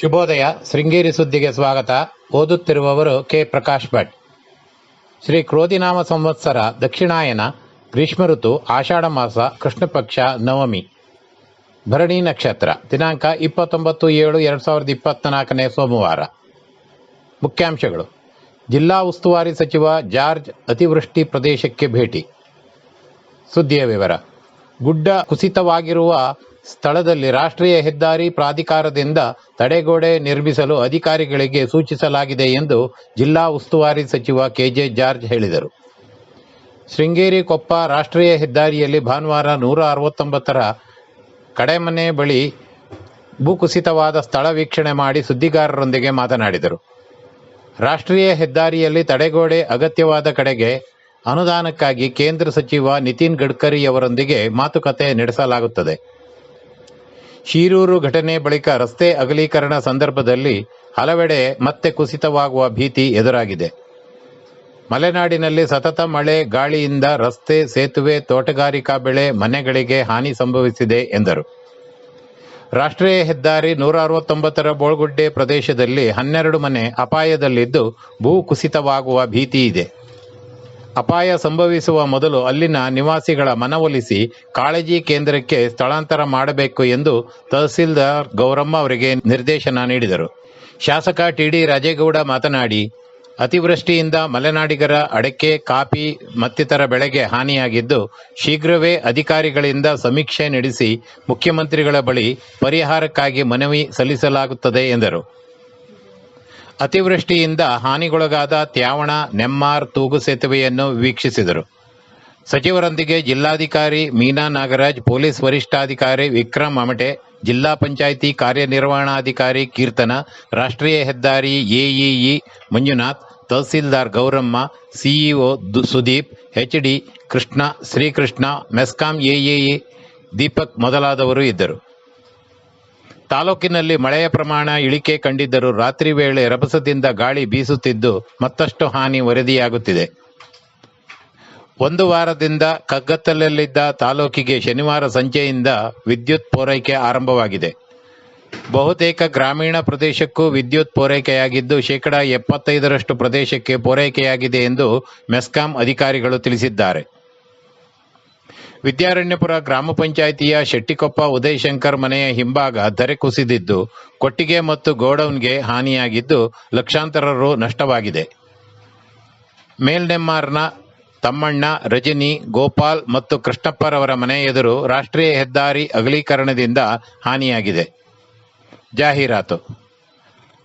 ಶುಭೋದಯ. ಶೃಂಗೇರಿ ಸುದ್ದಿಗೆ ಸ್ವಾಗತ. ಓದುತ್ತಿರುವವರು ಕೆ. ಪ್ರಕಾಶ್ ಭಟ್. ಶ್ರೀ ಕ್ರೋಧಿನಾಮ ಸಂವತ್ಸರ ದಕ್ಷಿಣಾಯನ, ಗ್ರೀಷ್ಮ ಋತು, ಆಷಾಢ ಮಾಸ ಕೃಷ್ಣ ಪಕ್ಷ ನವಮಿ. ಭರಣಿ ನಕ್ಷತ್ರ. ದಿನಾಂಕ ಇಪ್ಪತ್ತೊಂಬತ್ತು ಏಳು ಎರಡು ಸಾವಿರದ ಇಪ್ಪತ್ತ್ನಾಲ್ಕನೇ ಸೋಮವಾರ. ಮುಖ್ಯಾಂಶಗಳು. ಜಿಲ್ಲಾ ಉಸ್ತುವಾರಿ ಸಚಿವ ಜಾರ್ಜ್ ಅತಿವೃಷ್ಟಿ ಪ್ರದೇಶಕ್ಕೆ ಭೇಟಿ. ಸುದ್ದಿಯ ವಿವರ. ಗುಡ್ಡ ಕುಸಿತವಾಗಿರುವ ಸ್ಥಳದಲ್ಲಿ ರಾಷ್ಟ್ರೀಯ ಹೆದ್ದಾರಿ ಪ್ರಾಧಿಕಾರದಿಂದ ತಡೆಗೋಡೆ ನಿರ್ಮಿಸಲು ಅಧಿಕಾರಿಗಳಿಗೆ ಸೂಚಿಸಲಾಗಿದೆ ಎಂದು ಜಿಲ್ಲಾ ಉಸ್ತುವಾರಿ ಸಚಿವ ಕೆಜೆ ಜಾರ್ಜ್ ಹೇಳಿದರು. ಶೃಂಗೇರಿ ಕೊಪ್ಪ ರಾಷ್ಟ್ರೀಯ ಹೆದ್ದಾರಿಯಲ್ಲಿ ಭಾನುವಾರ ನೂರ ಅರವತ್ತೊಂಬತ್ತರ ಕಡೆಮನೆ ಬಳಿ ಭೂಕುಸಿತವಾದ ಸ್ಥಳ ವೀಕ್ಷಣೆ ಮಾಡಿ ಸುದ್ದಿಗಾರರೊಂದಿಗೆ ಮಾತನಾಡಿದರು. ರಾಷ್ಟ್ರೀಯ ಹೆದ್ದಾರಿಯಲ್ಲಿ ತಡೆಗೋಡೆ ಅಗತ್ಯವಾದ ಕಡೆಗೆ ಅನುದಾನಕ್ಕಾಗಿ ಕೇಂದ್ರ ಸಚಿವ ನಿತಿನ್ ಗಡ್ಕರಿಯವರೊಂದಿಗೆ ಮಾತುಕತೆ ನಡೆಸಲಾಗುತ್ತದೆ. ಶೀರೂರು ಘಟನೆ ಬಳಿಕ ರಸ್ತೆ ಅಗಲೀಕರಣ ಸಂದರ್ಭದಲ್ಲಿ ಹಲವೆಡೆ ಮತ್ತೆ ಕುಸಿತವಾಗುವ ಭೀತಿ ಎದುರಾಗಿದೆ. ಮಲೆನಾಡಿನಲ್ಲಿ ಸತತ ಮಳೆ, ಗಾಳಿಯಿಂದ ರಸ್ತೆ ಸೇತುವೆ, ತೋಟಗಾರಿಕಾ ಬೆಳೆ, ಮನೆಗಳಿಗೆ ಹಾನಿ ಸಂಭವಿಸಿದೆ ಎಂದರು. ರಾಷ್ಟ್ರೀಯ ಹೆದ್ದಾರಿ ನೂರ ಅರವತ್ತೊಂಬತ್ತರ ಬೋಳ್ಗುಡ್ಡೆ ಪ್ರದೇಶದಲ್ಲಿ ಹನ್ನೆರಡು ಮನೆ ಅಪಾಯದಲ್ಲಿದ್ದು ಭೂ ಕುಸಿತವಾಗುವ ಭೀತಿ ಇದೆ. ಅಪಾಯ ಸಂಭವಿಸುವ ಮೊದಲು ಅಲ್ಲಿನ ನಿವಾಸಿಗಳ ಮನವೊಲಿಸಿ ಕಾಳಜಿ ಕೇಂದ್ರಕ್ಕೆ ಸ್ಥಳಾಂತರ ಮಾಡಬೇಕು ಎಂದು ತಹಸೀಲ್ದಾರ್ ಗೌರಮ್ಮ ಅವರಿಗೆ ನಿರ್ದೇಶನ ನೀಡಿದರು. ಶಾಸಕ ಟಿಡಿ ರಾಜೇಗೌಡ ಮಾತನಾಡಿ, ಅತಿವೃಷ್ಟಿಯಿಂದ ಮಲೆನಾಡಿಗರ ಅಡಕೆ, ಕಾಫಿ, ಮತ್ತಿತರ ಬೆಳೆಗೆ ಹಾನಿಯಾಗಿದ್ದು ಶೀಘ್ರವೇ ಅಧಿಕಾರಿಗಳಿಂದ ಸಮೀಕ್ಷೆ ನಡೆಸಿ ಮುಖ್ಯಮಂತ್ರಿಗಳ ಬಳಿ ಪರಿಹಾರಕ್ಕಾಗಿ ಮನವಿ ಸಲ್ಲಿಸಲಾಗುತ್ತದೆ ಎಂದರು. ಅತಿವೃಷ್ಟಿಯಿಂದ ಹಾನಿಗೊಳಗಾದ ತ್ಯಾವಣ, ನೆಮ್ಮಾರ್, ತೂಗು ಸೇತುವೆಯನ್ನು ವೀಕ್ಷಿಸಿದರು. ಸಚಿವರೊಂದಿಗೆ ಜಿಲ್ಲಾಧಿಕಾರಿ ಮೀನಾ ನಾಗರಾಜ್, ಪೊಲೀಸ್ ವರಿಷ್ಠಾಧಿಕಾರಿ ವಿಕ್ರಮ್ ಅಮಟೆ, ಜಿಲ್ಲಾ ಪಂಚಾಯಿತಿ ಕಾರ್ಯನಿರ್ವಹಣಾಧಿಕಾರಿ ಕೀರ್ತನ, ರಾಷ್ಟ್ರೀಯ ಹೆದ್ದಾರಿ AEE Manjunath, tahsildar Gowramma, CEO Sudeep, HD Krishna, Srikrishna, MESCOM AEE Deepak ಮೊದಲಾದವರು ಇದ್ದರು. ತಾಲೂಕಿನಲ್ಲಿ ಮಳೆಯ ಪ್ರಮಾಣ ಇಳಿಕೆ ಕಂಡಿದ್ದರೂ ರಾತ್ರಿ ವೇಳೆ ರಭಸದಿಂದ ಗಾಳಿ ಬೀಸುತ್ತಿದ್ದು ಮತ್ತಷ್ಟು ಹಾನಿ ವರದಿಯಾಗುತ್ತಿದೆ. ಒಂದು ವಾರದಿಂದ ಕಗ್ಗತ್ತಲಲ್ಲಿದ್ದ ತಾಲೂಕಿಗೆ ಶನಿವಾರ ಸಂಜೆಯಿಂದ ವಿದ್ಯುತ್ ಪೂರೈಕೆ ಆರಂಭವಾಗಿದೆ. ಬಹುತೇಕ ಗ್ರಾಮೀಣ ಪ್ರದೇಶಕ್ಕೂ ವಿದ್ಯುತ್ ಪೂರೈಕೆಯಾಗಿದ್ದು ಶೇಕಡಾ ಎಪ್ಪತ್ತೈದರಷ್ಟು ಪ್ರದೇಶಕ್ಕೆ ಪೂರೈಕೆಯಾಗಿದೆ ಎಂದು ಮೆಸ್ಕಾಂ ಅಧಿಕಾರಿಗಳು ತಿಳಿಸಿದ್ದಾರೆ. ವಿದ್ಯಾರಣ್ಯಪುರ ಗ್ರಾಮ ಪಂಚಾಯಿತಿಯ ಶೆಟ್ಟಿಕೊಪ್ಪ ಉದಯಶಂಕರ್ ಮನೆಯ ಹಿಂಭಾಗ ಧರೆ ಕುಸಿದಿದ್ದು, ಕೊಟ್ಟಿಗೆ ಮತ್ತು ಗೋಡೌನ್ಗೆ ಹಾನಿಯಾಗಿದ್ದು ಲಕ್ಷಾಂತರ ರು ನಷ್ಟವಾಗಿದೆ. ಮೇಲ್ನೆಮ್ಮಾರ್ನ ತಮ್ಮಣ್ಣ ರಜನಿ, ಗೋಪಾಲ್ ಮತ್ತು ಕೃಷ್ಣಪ್ಪರವರ ಮನೆ ಎದುರು ರಾಷ್ಟ್ರೀಯ ಹೆದ್ದಾರಿ ಅಗಲೀಕರಣದಿಂದ ಹಾನಿಯಾಗಿದೆ. ಜಾಹೀರಾತು.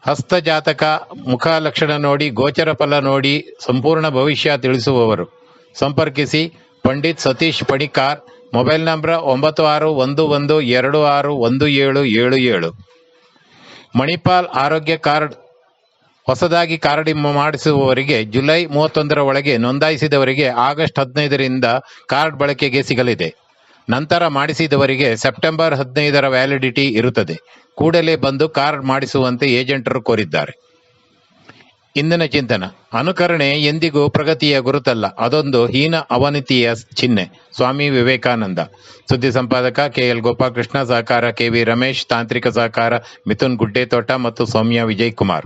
ಹಸ್ತಜಾತಕ ಮುಖ ಲಕ್ಷಣ ನೋಡಿ, ಗೋಚರ ಫಲ ನೋಡಿ, ಸಂಪೂರ್ಣ ಭವಿಷ್ಯ ತಿಳಿಸುವವರು. ಸಂಪರ್ಕಿಸಿ ಪಂಡಿತ್ ಸತೀಶ್ ಪಣಿಕಾರ್ ಮೊಬೈಲ್ ನಂಬರ್ ಒಂಬತ್ತು ಆರು, ಒಂದು ಒಂದು ಎರಡು ಆರು, ಒಂದು ಏಳು ಏಳು ಏಳು. ಮಣಿಪಾಲ್ ಆರೋಗ್ಯ ಕಾರ್ಡ್ ಹೊಸದಾಗಿ ಕಾರ್ಡ್ ಮಾಡಿಸುವವರಿಗೆ ಜುಲೈ ಮೂವತ್ತೊಂದರ ಒಳಗೆ ನೋಂದಾಯಿಸಿದವರಿಗೆ ಆಗಸ್ಟ್ ಹದಿನೈದರಿಂದ ಕಾರ್ಡ್ ಬಳಕೆಗೆ ಸಿಗಲಿದೆ. ನಂತರ ಮಾಡಿಸಿದವರಿಗೆ ಸೆಪ್ಟೆಂಬರ್ ಹದಿನೈದರ ವ್ಯಾಲಿಡಿಟಿ ಇರುತ್ತದೆ. ಕೂಡಲೇ ಬಂದು ಕಾರ್ಡ್ ಮಾಡಿಸುವಂತೆ ಏಜೆಂಟರು ಕೋರಿದ್ದಾರೆ. ಇಂದಿನ ಚಿಂತನ ಅನುಕರಣೆ ಎಂದಿಗೂ ಪ್ರಗತಿಯ ಗುರುತಲ್ಲ. ಅದೊಂದು ಹೀನ ಅವನತಿಯ ಚಿಹ್ನೆ. ಸ್ವಾಮಿ ವಿವೇಕಾನಂದ. ಸುದ್ದಿ ಸಂಪಾದಕ ಕೆಎಲ್ ಗೋಪಾಲಕೃಷ್ಣ, ಸಹಕಾರ ಕೆವಿ ರಮೇಶ್, ತಾಂತ್ರಿಕ ಸಹಕಾರ ಮಿಥುನ್ ಗುಡ್ಡೇತೋಟ ಮತ್ತು ಸೌಮ್ಯ ವಿಜಯ್ ಕುಮಾರ್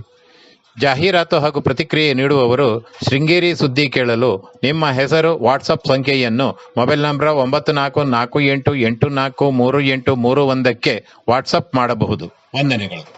ಜಾಹೀರಾತು ಹಾಗೂ ಪ್ರತಿಕ್ರಿಯೆ ನೀಡುವವರು ಶೃಂಗೇರಿ ಸುದ್ದಿ ಕೇಳಲು ನಿಮ್ಮ ಹೆಸರು, ವಾಟ್ಸಪ್ ಸಂಖ್ಯೆಯನ್ನು ಮೊಬೈಲ್ ನಂಬರ್ ಒಂಬತ್ತು ನಾಲ್ಕು ನಾಲ್ಕು ಎಂಟು ಎಂಟು ನಾಲ್ಕು ಮೂರು ಎಂಟು ಮೂರು ಒಂದಕ್ಕೆ ವಾಟ್ಸಪ್ ಮಾಡಬಹುದು. ವಂದನೆಗಳು.